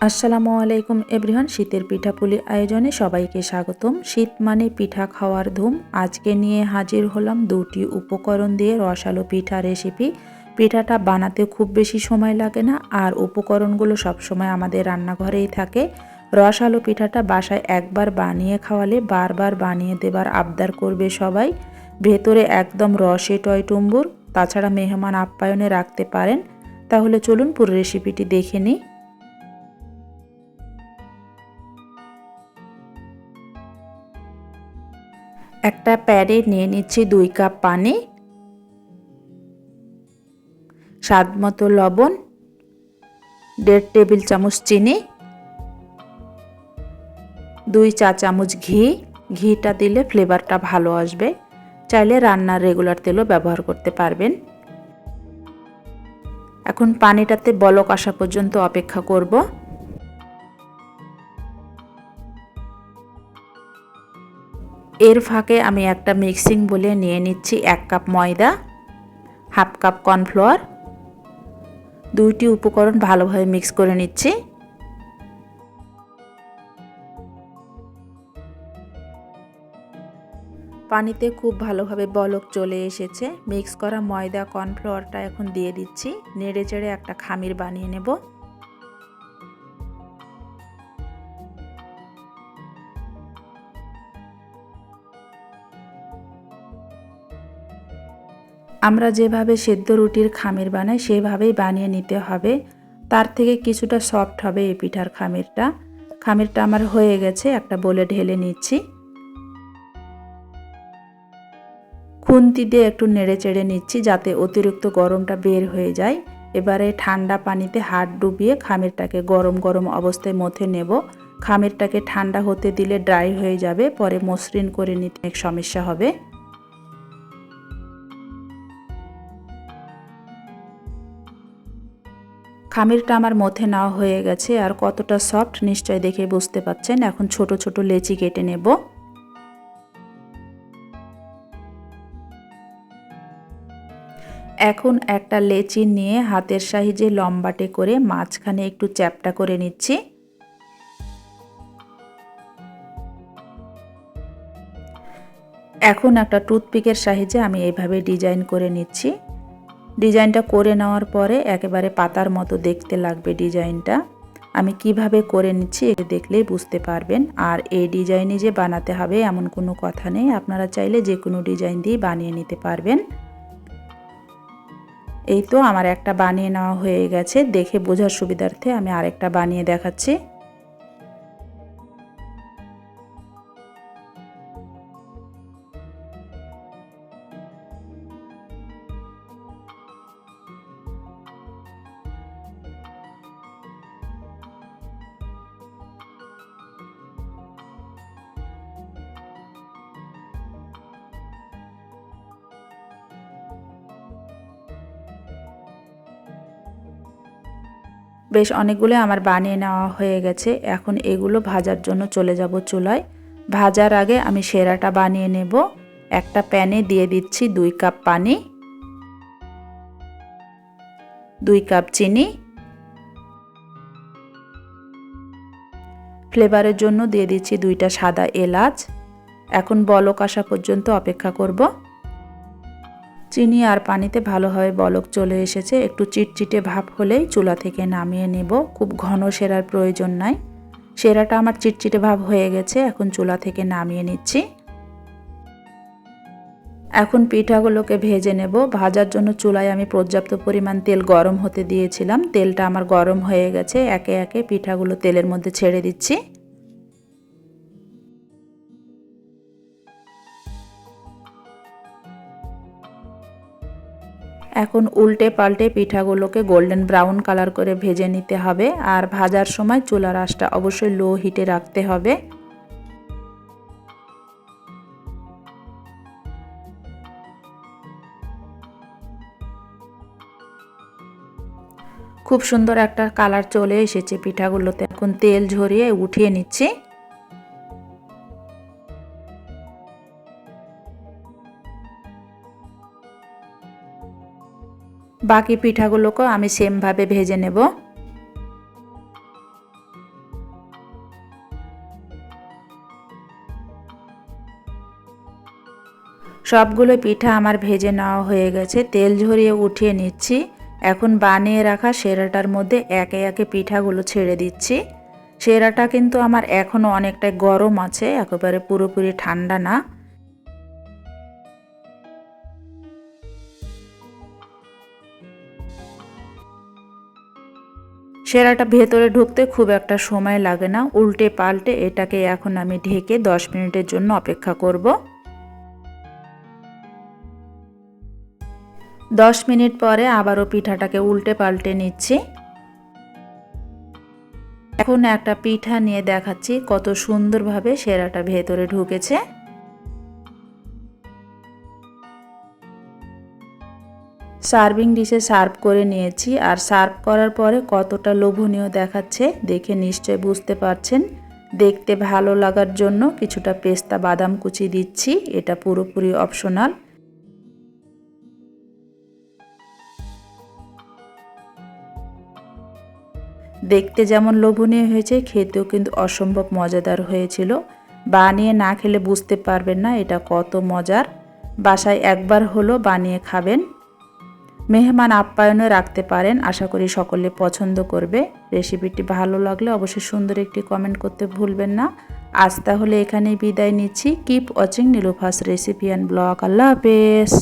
আসসালামু আলাইকুম এভরিওয়ান, শীতের পিঠাপুলি আয়োজনে সবাইকে স্বাগতম। শীত মানে পিঠা খাওয়ার ধুম। আজকে নিয়ে হাজির হলাম দুটি উপকরণ দিয়ে রসালো পিঠা রেসিপি। পিঠাটা বানাতে খুব বেশি সময় লাগে না, আর উপকরণগুলো সবসময় আমাদের রান্নাঘরেই থাকে। রসালো পিঠাটা বাসায় একবার বানিয়ে খাওয়ালে বারবার বানিয়ে দেবার আবদার করবে সবাই। ভেতরে একদম রসে টয় টুম্বুর, তাছাড়া মেহমান আপ্যায়নে রাখতে পারেন। তাহলে চলুন পুরো রেসিপিটি দেখে নিই। একটা প্যারে নিয়ে নিচ্ছি দুই কাপ পানি, স্বাদ মতো লবণ, দেড় টেবিল চামচ চিনি, দুই চা চামচ ঘি। ঘিটা দিলে ফ্লেভারটা ভালো আসবে। চাইলে রান্নার রেগুলার তেলও ব্যবহার করতে পারবেন। এখন পানিটাতে বলক আসা পর্যন্ত অপেক্ষা করব। এর ফাঁকে আমি একটা মিক্সিং বলে নিয়ে নিচ্ছি এক কাপ ময়দা, হাফ কাপ কর্নফ্লাওয়ার দুইটি উপকরণ ভালোভাবে মিক্স করে নিচ্ছি। পানিতে খুব ভালোভাবে বলক চলে এসেছে। মিক্স করা ময়দা কর্নফ্লাওয়ারটা এখন দিয়ে দিচ্ছি। নেড়ে চেড়ে একটা খামির বানিয়ে নেব। আমরা যেভাবে সেদ্ধ রুটির খামির বানাই, সেভাবেই বানিয়ে নিতে হবে। তার থেকে কিছুটা সফট হবে এই পিঠার খামিরটা। খামিরটা আমার হয়ে গেছে, একটা বলে ঢেলে নিচ্ছি। খুন্তি দিয়ে একটু নেড়ে চেড়ে নিচ্ছি যাতে অতিরিক্ত গরমটা বের হয়ে যায়। এবারে ঠান্ডা পানিতে হাত ডুবিয়ে খামিরটাকে গরম গরম অবস্থায় মথে নেব। খামিরটাকে ঠান্ডা হতে দিলে ড্রাই হয়ে যাবে, পরে মসৃণ করে নিতে সমস্যা হবে। খামিরটা আমার মধ্যে নেওয়া হয়ে গেছে আর কতটা সফট নিশ্চয় দেখে বুঝতে পাচ্ছেন। এখন ছোট ছোট লেচি কেটে নেব। এখন একটা লেচি নিয়ে হাতের সাহায্যে লম্বাটে করে মাঝখানে একটু চ্যাপটা করে নিচ্ছি। এখন একটা টুথপিকের সাহায্যে আমি এইভাবে ডিজাইন করে নিচ্ছি। ডিজাইনটা করে নেওয়ার পরে একেবারে পাতার মতো দেখতে লাগবে ডিজাইনটা। আমি কীভাবে করে নিচ্ছি এটা দেখলেই বুঝতে পারবেন। আর এই ডিজাইনে যে বানাতে হবে এমন কোনো কথা নেই। আপনারা চাইলে যে কোনো ডিজাইন দিয়ে বানিয়ে নিতে পারবেন। এই তো আমার একটা বানিয়ে নেওয়া হয়ে গেছে। দেখে বোঝার সুবিধার্থে আমি আরেকটা বানিয়ে দেখাচ্ছি। বেশ অনেকগুলো আমার বানিয়ে নেওয়া হয়ে গেছে। এখন এগুলো ভাজার জন্য চলে যাব চুলায়। ভাজার আগে আমি সেরাটা বানিয়ে নেব। একটা প্যানে দিয়ে দিচ্ছি দুই কাপ পানি, দুই কাপ চিনি। ফ্লেভারের জন্য দিয়ে দিচ্ছি দুইটা সাদা এলাচ। এখন বলক আসা পর্যন্ত অপেক্ষা করব। চিনি আর পানিতে ভালোভাবে বলক চলে এসেছে। একটু চিটচিটে ভাব হলেই চুলা থেকে নামিয়ে নেব। খুব ঘন সেরার প্রয়োজন নাই। সেরাটা আমার চিটচিটে ভাব হয়ে গেছে, এখন চুলা থেকে নামিয়ে নিচ্ছি। এখন পিঠাগুলোকে ভেজে নেব। ভাজার জন্য চুলায় আমি পর্যাপ্ত পরিমাণ তেল গরম হতে দিয়েছিলাম। তেলটা আমার গরম হয়ে গেছে। একে একে পিঠাগুলো তেলের মধ্যে ছেড়ে দিচ্ছি। এখন উল্টে পাল্টে পিঠাগুলোকে গোল্ডেন ব্রাউন কালার করে ভেজে নিতে হবে আর ভাজার সময় চুলার আঁচটা অবশ্যই লো হিটে রাখতে হবে। খুব সুন্দর একটা কালার চলে এসেছে পিঠাগুলোতে। এখন তেল ঝরিয়ে উঠিয়ে নিচ্ছি। বাকি পিঠাগুলোকেও আমি সেমভাবে ভেজে নেব। সবগুলো পিঠা আমার ভেজে নেওয়া হয়ে গেছে, তেল ঝরিয়ে উঠিয়ে নিচ্ছি। এখন বানিয়ে রাখা সেরাটার মধ্যে একে একে পিঠাগুলো ছেড়ে দিচ্ছি। সেরাটা কিন্তু আমার এখনও অনেকটাই গরম আছে, একেবারে পুরোপুরি ঠান্ডা না। সেরাটা ভেতরে ঢুকতে খুব একটা সময় লাগে না। উল্টে পাল্টে এটাকে এখন আমি ঢেকে 10 মিনিটের জন্য অপেক্ষা করব। 10 মিনিট পরে আবারও পিঠাটাকে উল্টে পাল্টে নিচ্ছি। এখন একটা পিঠা নিয়ে দেখাচ্ছি কত সুন্দরভাবে সেরাটা ভেতরে ঢুকেছে। সার্ভিং ডিশে সার্ভ করে নিয়েছি আর সার্ভ করার পরে কতটা লোভনীয় দেখাচ্ছে দেখে নিশ্চয় বুঝতে পারছেন। দেখতে ভালো লাগার জন্য কিছুটা পেস্তা বাদাম কুচি দিচ্ছি, এটা পুরোপুরি অপশনাল। দেখতে যেমন লোভনীয় হয়েছে, খেতেও কিন্তু অসম্ভব মজাদার হয়েছিল। বানিয়ে না খেলে বুঝতে পারবেন না এটা কত মজার। বাসায় একবার হলো বানিয়ে খাবেন। মেহমান আপ্যায়নও রাখতে পারেন। আশা করি সকলে পছন্দ করবে। রেসিপিটি ভালো লাগলে অবশ্যই সুন্দর একটি কমেন্ট করতে ভুলবেন না। আজ তাহলে এখানেই বিদায় নিচ্ছি। Keep watching Nilufa's recipe and blog আল্লাহ হাফেজ।